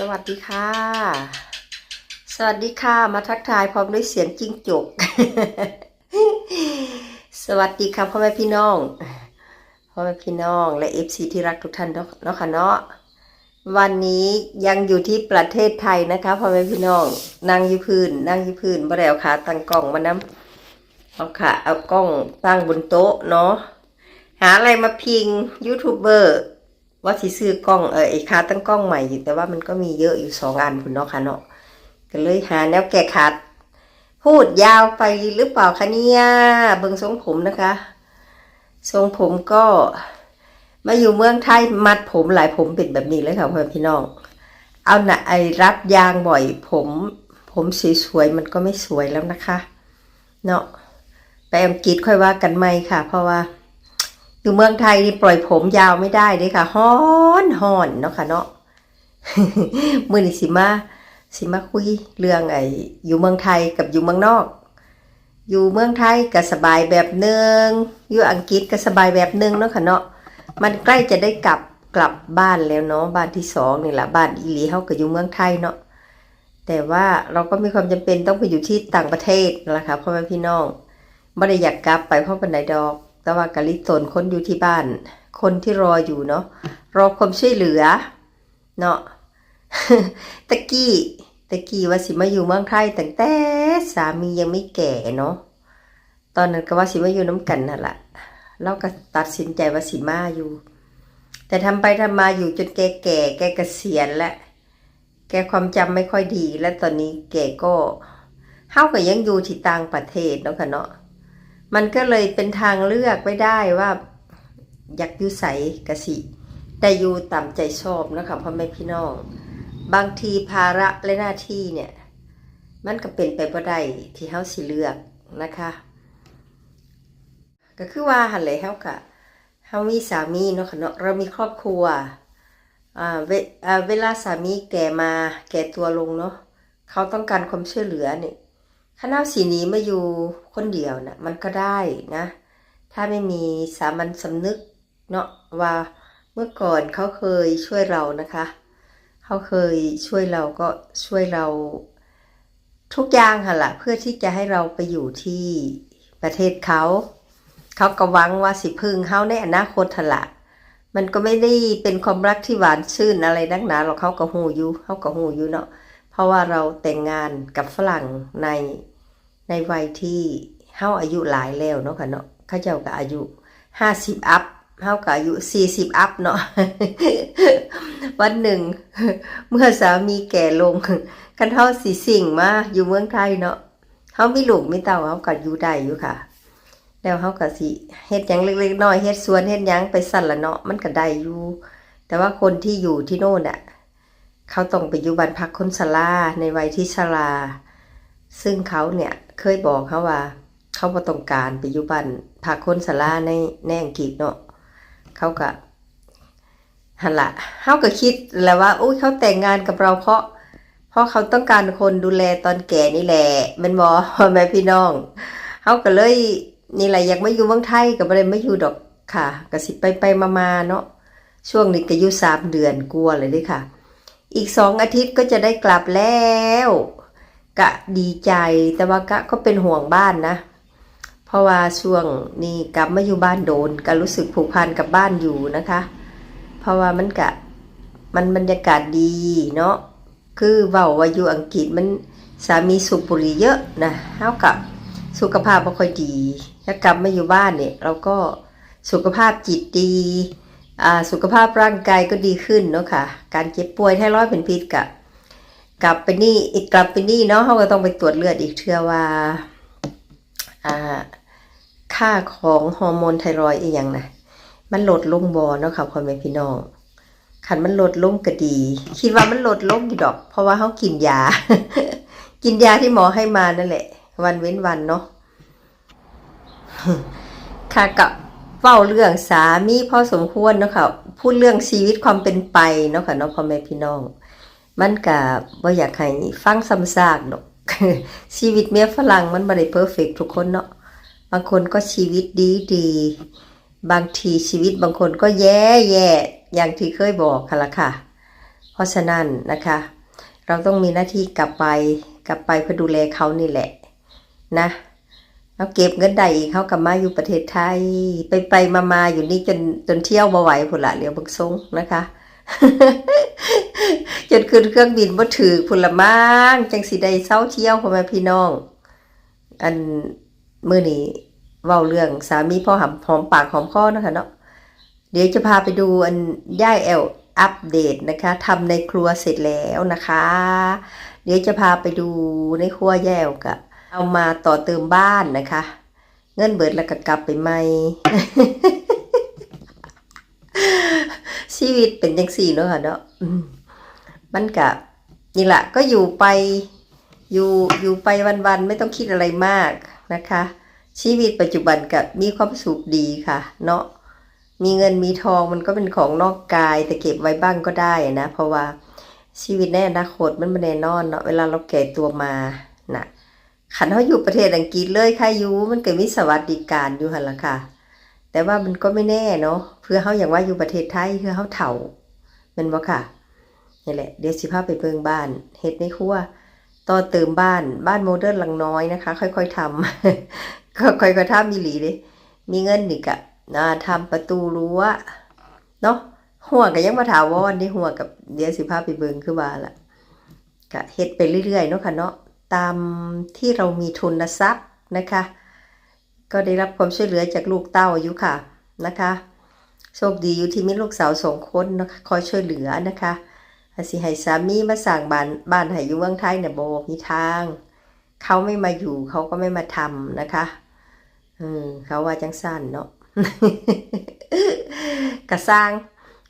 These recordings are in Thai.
สวัสดีค่ะ สวัสดีค่ะ มาทักทายพร้อมด้วยเสียงจิ้งจก สวัสดีค่ะพ่อแม่พี่น้องพ่อแม่พี่น้องและเอฟซีที่รักทุกท่านเนาะค่ะเนาะวันนี้ยังอยู่ที่ประเทศไทยนะคะพ่อแม่พี่น้องนั่งยืพื้นนั่งยืพื้นบ่แล้วขาตั้งกล้องมานํเอาขาเอากล้องตั้งบนโต๊ะเนาะหาอะไรมาพิงยูทูบเบอร์ ว่าสิซื้อกล้องเออไอ้ขาตั้งกล้องใหม่อยู่แต่ว่ามันก็มีเยอะอยู่สองอันคุณเนาะค่ะเนาะก็เลยหาแนวแก้ขัดพูดยาวไปหรือเปล่าคะเนี่ยเบิ่งทรงผมนะคะ ทรงผมก็มาอยู่เมืองไทยมัดผมหลายผมเป็นแบบนี้เลยค่ะพ่อพี่น้อง เอาหนะไอ้รัดยางบ่อยผม ผมสวยๆมันก็ไม่สวยแล้วนะคะ เนาะไปอังกฤษค่อยว่ากันไหมค่ะ เพราะว่า อยู่เมืองไทยนี่ปล่อยผมยาวไม่ได้เด้ค่ะฮ้อนฮ้อนเนาะค่ะเนาะมือนี่สิมาสิมาคุยเรื่องไอ้อยู่เมืองไทยกับอยู่เมืองนอก อยู่เมืองไทยก็สบายแบบหนึ่งอยู่อังกฤษก็สบายแบบหนึ่งเนาะค่ะเนาะมันใกล้จะได้กลับกลับบ้านแล้วเนาะบ้านที่สองนี่แหละบ้านอีหลีเฮาก็อยู่เมืองไทยเนาะแต่ว่าเราก็มีความจำเป็นต้องไปอยู่ที่ต่างประเทศน่ะค่ะพ่อแม่พี่น้องไม่ได้อยากกลับไปเพราะเป็นไหนดอก แต่ว่ากะลิตนคนอยู่ที่บ้าน คนที่รออยู่เนาะรอความช่วยเหลือ เนาะตะกี้ตะกี้ว่าสิมาอยู่เมืองไทยตั้งแต่สามียังไม่แก่เนาะตอนนั้นก็ว่าสิมาอยู่น้ำกันนั่นแหละเราก็ตัดสินใจว่าสิมาอยู่ แต่ทำไปทำมาอยู่จนแกแก่แกเกษียณแล้วแกความจำไม่ค่อยดี และตอนนี้แกก็เฮาก็ยังอยู่ที่ต่างประเทศเนาะค่ะเนาะ มันก็เลยเป็นทางเลือกไม่ได้ว่า อยากอยู่ใสกะสิได้อยู่ตามใจชอบนะคะพ่อแม่พี่น้อง บางทีภาระและหน้าที่เนี่ย มันก็เป็นไปบ่ได้ที่เฮาสิเลือกนะคะ ก็คือว่าหันเลยเฮากะเฮามีสามีเนาะค่ะเนาะเรามีครอบครัวอ่าเวอ่าเวลาสามีแก่มาแก่ตัวลงเนาะเขาต้องการความช่วยเหลือเนี่ย คณะสีนี้มาอยู่คนเดียวนะ่ะมันก็ได้นะ ถ้าไม่มีสามัญสำนึกเนาะว่าเมื่อก่อนเขาเคยช่วยเรานะคะ เขาเคยช่วยเราก็ช่วยเรา ทุกอย่างค่ะละเพื่อที่จะให้เราไปอยู่ที่ประเทศเขา เขาก็หวังว่าสิพึ่งเขาในอนาคตทละมันก็ไม่ได้เป็นความรักที่หวานชื่นอะไรนักหนาหรอกเขาก็หูอยู่เขาก็หูอยู่เนาะ เพราะว่าเราแต่งงานกับฝรั่งในในวัยที่เฮาอายุหลายแล้วเนาะค่ะเนาะเขาเจ้าก็อายุห้าสิบอัพเฮาก็อายุสี่สิบอัพเนาะวันหนึ่ง เมื่อสามีแก่ลงคันเฮาสิสิ่งมาอยู่เมืองไทยเนาะเฮามีลูกมีเต้าเฮาก็อยู่ได้อยู่ค่ะ แล้วเฮาก็สิเฮ็ดหยังเล็กๆน้อยเฮ็ดสวนเฮ็ดหยังไปสั่นละเนาะมันก็ได้อยู่แต่ว่าคนที่อยู่ที่โน่นน่ะ เขาต้องไปอยู่บ้านพักคนชราในวัยที่ชรา ซึ่งเขาเนี่ยเคยบอกเขาว่า เขาบ่ต้องการไปอยู่บ้านพักคนชราในในอังกฤษเนาะเขาก็หันละเขาก็คิดแหล้วว่าอุ้ยเขาแต่งงานกับเราเพราะ เพราะเขาต้องการคนดูแลตอนแก่นี่แหละมันบอพ่อแม่พี่น้องเขาก็เลยนี่แหละอยากไม่อยู่เมืองไทยก็บ่ได้ไม่อยู่ดอกค่ะก็สิไปไปมาๆเนาะช่วงนี้ก็อยู่สามเดือนกลัวเลยด้ค่ะ อีกสองอาทิตย์ก็จะได้กลับแล้ว กะดีใจแต่ว่ากะก็เป็นห่วงบ้านนะ เพราะว่าช่วงนี้กลับมาอยู่บ้านโดนก็รู้สึกผูกพันกับบ้านอยู่นะคะ เพราะว่ามันกะมันบรรยากาศดีเนาะคือเว้าว่าอยู่อังกฤษมันสามีสูบบุหรี่เยอะนะเท่ากับสุขภาพไม่ค่อยดีถ้ากลับมาอยู่บ้านเนี่ย เราก็สุขภาพจิตดี สุขภาพร่างกายก็ดีขึ้นเนาะค่ะ การเจ็บป่วยไทรอยด์เป็นพิษกับกลับไปนี่อีกกลับไปนี่เนาะเขาก็ต้องไปตรวจเลือดอีกเทื่อว่าอ่าค่าของฮอร์โมนไทรอยด์อีกอย่างนะมันลดลงบอเนาะค่ะพ่อแม่พี่น้องขันมันลดลงก็ดี คิดว่ามันลดลงอยู่ดอก เพราะว่าเขากินยา กินยาที่หมอให้มานั่นแหละ วันเว้นวันเนาะค่ะกับ เฝ้าเรื่องสามีพอสมควรเนาะค่ะพูดเรื่องชีวิตความเป็นไปเนาะค่ะเนาะพ่อแม่พี่น้อง มันกับว่าอยากให้ฟังซ้ำซากเนาะชีวิตเมียฝรั่งมันไม่ได้เพอร์เฟกทุกคนเนาะบางคนก็ชีวิตดีดีบางทีชีวิตบางคนก็แย่แย่อย่างที่เคยบอกค่ะละค่ะ เพราะฉะนั้นนะคะ เราต้องมีหน้าที่กลับไปกลับไปเพื่อดูแลเขานี่แหละนะ เอาเก็บเงินได้อีกเขากลับมาอยู่ประเทศไทย ไปไปมามาอยู่นี่จนจนเที่ยวมาไหวผุละเหลียวบึกซงนะคะจนขึ้นเครื่องบินบ่ถือผละมางจังสิได้เศร้าเที่ยวพ่อแม่พี่น้อง อันมื้อนี้เว้าเรื่องสามีพ่อหำหอมปากหอมคอนะคะเนาะเดี๋ยวจะพาไปดูอันย่ายแอลอัปเดตนะคะทำในครัวเสร็จแล้วนะคะ เดี๋ยวจะพาไปดูในครัวแย่วกะ เอามาต่อเติมบ้านนะคะ เงินเบิดแล้วก็กลับไปใหม่ ชีวิตเป็นจังสี่เนาะค่ะเนาะมันกะนี่แหละก็อยู่ไปอยู่อยู่ไปวันๆไม่ต้องคิดอะไรมากนะคะ ชีวิตปัจจุบันกับมีความสุขดีค่ะ เนาะมีเงินมีทองมันก็เป็นของนอกกาย แต่เก็บไว้บ้างก็ได้นะ เพราะว่าชีวิตในอนาคตมันไม่แน่นอนเนาะเวลาเราแก่ตัวมาน่ะ ขันเขาอยู่ประเทศอังกฤษเลยค่ะยูมันก็มีสวัสดิการอยู่หันละค่ะ แต่ว่ามันก็ไม่แน่เนาะเพื่อเขาอย่างว่าอยู่ประเทศไทยเพื่อเขาเถ่ามันบ่ค่ะนี่แหละเดี๋ยวสิพาไปเบิ่งบ้านเฮ็ดในครัวต่อเติมบ้านบ้านโมเดิร์นหลังน้อยนะคะ ค่อยๆทำก็ค่อยๆทำมีหลีเด้มีเงินนี่กะอ่าทำประตูรั้วเนาะหัวก็ยังมาถาวรได้หัวกับเดี๋ยวสิพาไปเบิ่งคือว่าล่ะก็เฮ็ดไปเรื่อยๆเนาะค่ะเนาะ ตามที่เรามีทุนทรัพย์นะคะ ก็ได้รับความช่วยเหลือจากลูกเต้าอยู่ค่ะนะคะโชคดีอยู่ที่มีลูกสาวสองคนนะคะคอยช่วยเหลือนะคะอาสิให้สามีมาสั่งบ้านบ้านให้อยู่เมืองไทยเนี่ยโบมีทาง เขาไม่มาอยู่เขาก็ไม่มาทำนะคะอืมเขาว่าจังสั้นเนาะกระสร้าง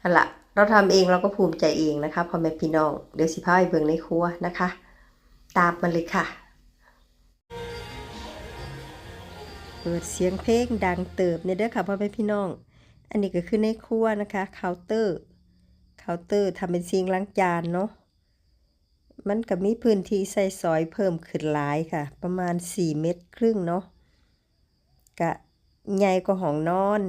นั่นละเราทำเองเราก็ภูมิใจเองนะคะพ่อแม่พี่น้อง เดี๋ยวสิพาไปเบิ่งในครัวนะคะ ตามมาเลยค่ะ เปิดเสียงเพลงดังเติบเนี่ยเด้อค่ะพ่อแม่พี่น้อง อันนี้ก็คือในครัวนะคะเคาน์เตอร์เคาน์เตอร์ทำเป็นซิงค์ล้างจานเนาะมันก็มีพื้นที่ใส่ซอยเพิ่มขึ้นหลายค่ะ ประมาณ 4 เมตรครึ่งเนาะกะใหญ่กว่าห้องนอน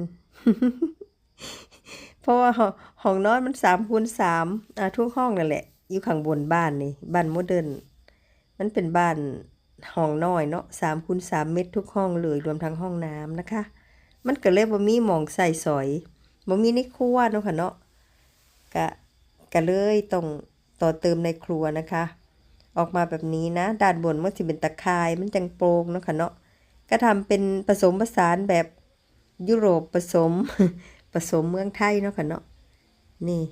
เพราะว่าห้องห้องนอนมัน3คูณ3อ่าทุกห้องนั่นแหละ อยู่ข้างบนบ้านนี่ บ้านโมเดิร์น มันเป็นบ้านห้องน้อยเนาะสามคูณสามเมตรทุกห้องเลยรวมทั้งห้องน้ำนะคะ มันก็เลยบ่มีหมองใส่สอยบ่มีในครัวเนาะค่ะเนาะกะก็เลยต้องต่อเติมในครัวนะคะ ออกมาแบบนี้นะ ด้านบนมันสิเป็นตะข่ายมันจังโปร่งเนาะค่ะเนาะก็ทำเป็นผสมผสานแบบยุโรปผสมผสมเมืองไทยเนาะค่ะเนาะนี่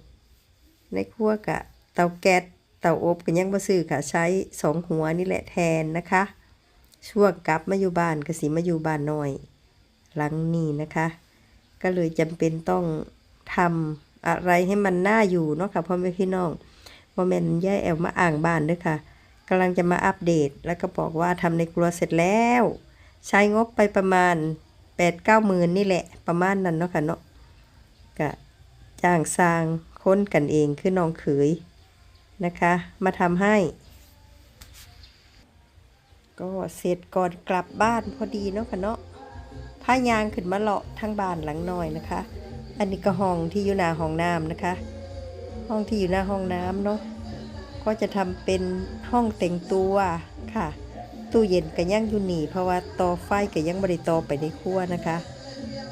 ในครัวกะเตาแก๊ส เตาอบก็ยังบ่ซื้อค่ะใช้สองหัวนี่แหละแทนนะคะ ช่วงกลับมาอยู่บ้านก็สิมาอยู่บ้านหน้อย หลังนี้นะคะ ก็เลยจำเป็นต้องทำอะไรให้มันน่าอยู่เนาะค่ะพ่อแม่พี่น้องพ่อแม่นย่าแอลมาอ่างบ้านเด้วยค่ะกำลังจะมาอัปเดต แล้วก็บอกว่าทำในครัวเสร็จแล้ว ใช้งบไปประมาณ8ปดเก้าหมื่นนี่แหละประมาณนั้นเนาะค่ะเนาะก็จ้างสร้างค้นกันเองคือน้องเขย นะคะ มาทำให้ ก็เสร็จก่อนกลับบ้านพอดีเนาะค่ะเนาะพายางขึ้นมาเลาะทั้งบ้านหลังหน้อยนะคะ อันนี้ก็ห้องที่อยู่หน้าห้องน้ำนะคะ ห้องที่อยู่หน้าห้องน้ำเนาะก็จะทำเป็นห้องแต่งตัวค่ะ ตู้เย็นก็ยังอยู่หนีเพราะว่าต่อไฟก็ยังบริต่อไปในครัวนะคะ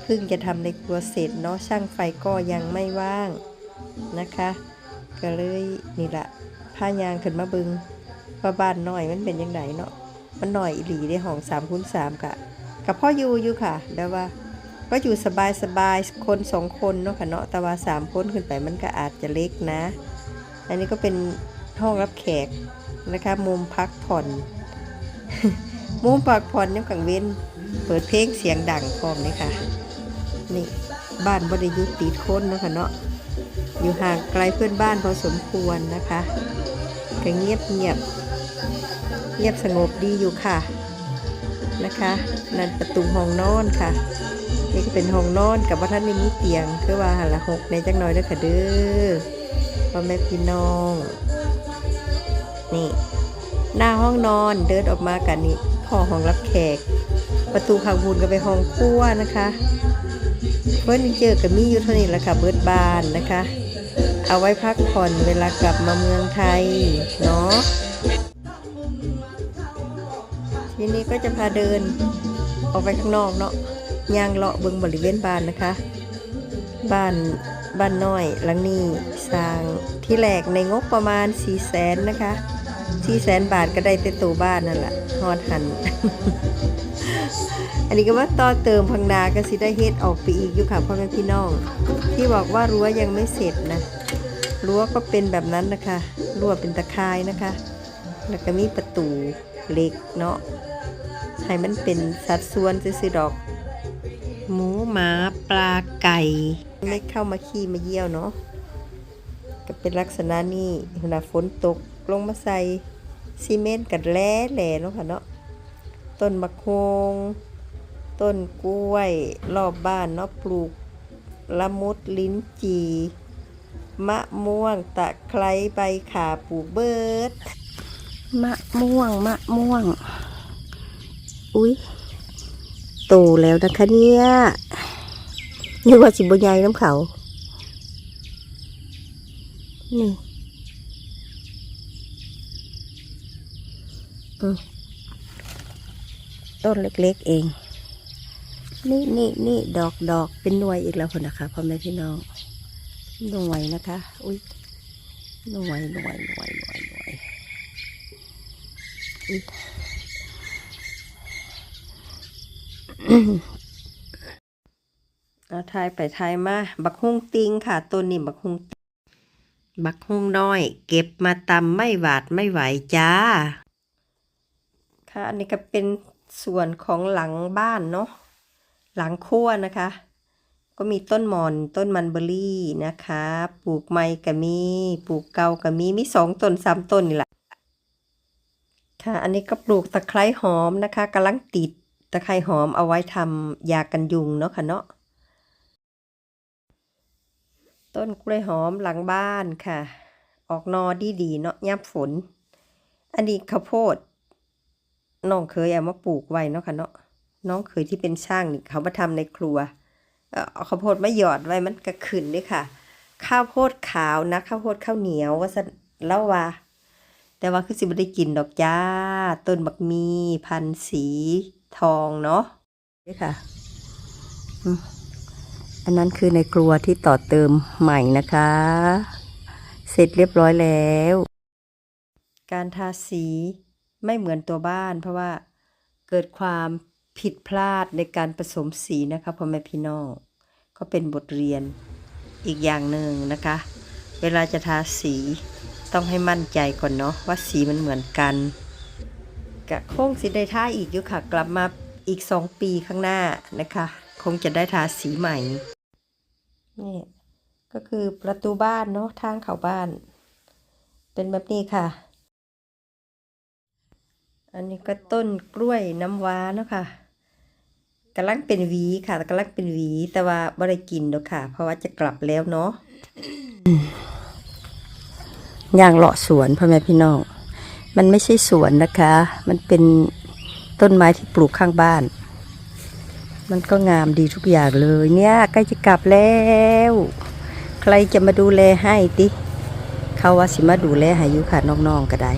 เพิ่งจะทำในครัวเสร็จเนาะช่างไฟก็ยังไม่ว่างนะคะ ก็เลยนี่แหละผ้ายางขึ้นมาบึงว่าบ้านน้อยมันเป็นยังไงเนาะมันหน่อยหลีได้ห้องสามคูณสามกะกับพ่ออยู่อยู่ค่ะ แต่ว่าก็อยู่สบายสบายๆคนสองคนเนาะค่ะเนาะแต่ว่าสามคนขึ้นไปมันก็อาจจะเล็กนะ อันนี้ก็เป็นห้องรับแขกนะคะมุมพักผ่อนมุมพักผ่อนเนี่ยกังเว้นเปิดเพลงเสียงดังพร้อมเลยค่ะ นี่บ้านบริยุติดคนเนาะค่ะเนาะ อยู่ห่างไกลเพื่อนบ้านพอสมควรนะคะก็เงียบเงียบเงียบสงบดีอยู่ค่ะนะคะนั่นประตูห้องนอนค่ะ นี่ก็เป็นห้องนอนกับว่าท่านไม่มีเตียง คือว่าหันละหกในจังน้อยเด้อค่ะเด้อพ่อแม่พี่น้อง นี่ หน้าห้องนอนเดินออกมากันนี่พอห้องรับแขก ประตูข้างบุญก็ไปห้องครัวนะคะ เฟอร์นิเจอร์ก็มีอยู่เท่านี้ละค่ะเบิร์ดบานนะคะ เอาไว้พักผ่อนเวลากลับมาเมืองไทยเนาะทีนี้ก็จะพาเดินออกไปข้างนอกเนาะย่างเลาะเบิงบริเวณบ้านนะคะ บ้านบ้านน้อยหลังนี้สร้างที่แรกในงบประมาณ4 0 0แสนนะคะ4แสนบาทก็ได้แต่ตัวบ้านนั่นแหละฮอดหัน อันนี้ก็ว่าต่อเติมพังนาก็สิได้เฮ็ดออกไปอีกอยู่ค่ะพ่อแม่พี่น้อง ที่บอกว่ารั้วยังไม่เสร็จนะรั้วก็เป็นแบบนั้นนะคะรั้วเป็นตะข่ายนะคะ แล้วก็มีประตูเหล็กเนาะให้มันเป็นสัดส่วนซื่อดอก หมูหมาปลาไก่ ไม่เข้ามาขี้มาเยี่ยวเนาะก็เป็นลักษณะนี้เวลาฝนตกลงมาใส่ซีเมนต์กันแล่แหล่เนาะค่ะเนาะต้นมะโคง ต้นกล้วยรอบบ้านเนาะปลูกละมุดลิ้นจีมะม่วงตะไคร้ใบขาปลูกเบิด มะม่วงมะม่วง อุ๊ยโตแล้วนะคะเนี่ยนึกว่าสิบใหญ่น้ำเขา นี่ต้นเล็กๆเอง นี่นี่นี่ดอกดอกเป็นหน่วยอีกแล้วคนนะคะพ่อแม่พี่น้องหน่วยนะคะ อุ้ยหน่วยหน่วยหน่วยหน่วยหน่วยอุ๊ยเอาทายไปทายมา บักฮุงติงค่ะต้นนี้บักฮุงติงบักฮุงน้อย เก็บมาตำไม่หวาดไม่ไหวจ้า ค่ะ อันนี้ก็เป็นส่วนของหลังบ้านเนาะ หลังครัวนะคะ ก็มีต้นหมอนต้นมันเบอรี่นะคะ ปลูกไม้ก็มีปลูกเกาก็มีมีสองต้นสามต้นนี่แหละค่ะ อันนี้ก็ปลูกตะไคร้หอมนะคะกำลังติดตะไคร้หอมเอาไว้ทำยากันยุงเนาะค่ะเนาะต้นกล้วยหอมหลังบ้านค่ะ ออกนอดีดีเนาะย่ำฝน อันนี้ข้าวโพดน้องเคยเอามาปลูกไว้เนาะค่ะเนาะ น้องเคยที่เป็นช่างนี่เขามาทำในครัวเอาข้าวโพดมาหยอดไว้มันก็ขึ้นด้วยค่ะ ข้าวโพดขาวนะข้าวโพดข้าวเหนียวว่าซั่นเล่าว่า แต่ว่าคือสิบ่ได้กินดอกจ้า ต้นบักมีพันสีทองเนาะนี่ค่ะ อันนั้นคือในครัวที่ต่อเติมใหม่นะคะ เสร็จเรียบร้อยแล้ว การทาสีไม่เหมือนตัวบ้านเพราะว่าเกิดความ ผิดพลาดในการผสมสีนะคะพ่อแม่พี่น้องก็เป็นบทเรียนอีกอย่างหนึ่งนะคะ เวลาจะทาสีต้องให้มั่นใจก่อนเนาะว่าสีมันเหมือนกันกะคงสิได้ทาอีกอยู่ค่ะ กลับมาอีกสองปีข้างหน้านะคะ คงจะได้ทาสีใหม่นี่ก็คือประตูบ้านเนาะทางเข้าบ้าน เป็นแบบนี้ค่ะ อันนี้ก็ต้นกล้วยน้ำว้าเนาะค่ะ กำลังเป็นวีค่ะกำลังเป็นวีแต่ว่าไม่ได้กินดอกค่ะ เพราะว่าจะกลับแล้วเนาะย่างเลาะสวนพ่อแม่พี่น้อง มันไม่ใช่สวนนะคะ มันเป็นต้นไม้ที่ปลูกข้างบ้าน มันก็งามดีทุกอย่างเลย เนี่ยใกล้จะกลับแล้ว ใครจะมาดูแลให้ติเขาว่าสิมาดูแลให้ยู่ค่ะน้องๆก็ได้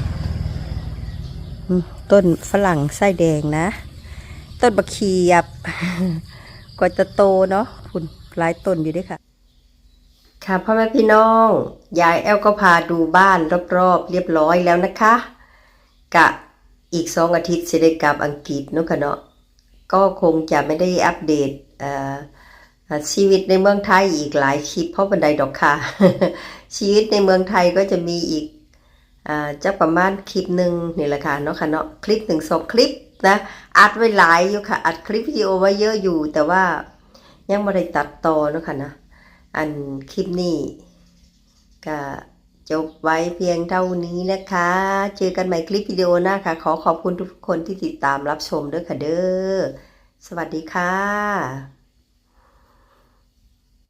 ต้นฝรั่งไส้แดงนะ ต้นบะเขียบกว่าจะโตเนาะคุณหลายต้นอยู่ด้วยค่ะ ค่ะพ่อแม่พี่น้อง ยายแอลก็พาดูบ้านรอบๆเรียบร้อยแล้วนะคะ กะอีกสองอาทิตย์จะได้กลับอังกฤษเนาะค่ะเนาะก็คงจะไม่ได้อัปเดตเอ่อชีวิตในเมืองไทยอีกหลายคลิปเพราะบันไดดอกค่ะ ชีวิตในเมืองไทยก็จะมีอีกอจะประมาณคลิปหนึ่งนี่แหละค่ะเนาะค่ะเนาะคลิปหนึ่งสองคลิป นะอัดไว้หลายอยู่ค่ะ อัดคลิปวิดีโอไว้เยอะอยู่ แต่ว่ายังไม่ได้ตัดต่อเนาะค่ะนะอันคลิปนี้ก็จบไว้เพียงเท่านี้นะคะ เจอกันใหม่คลิปวิดีโอหน้าค่ะ ขอขอบคุณทุกคนที่ติดตามรับชมด้วยค่ะเด้อ สวัสดีค่ะ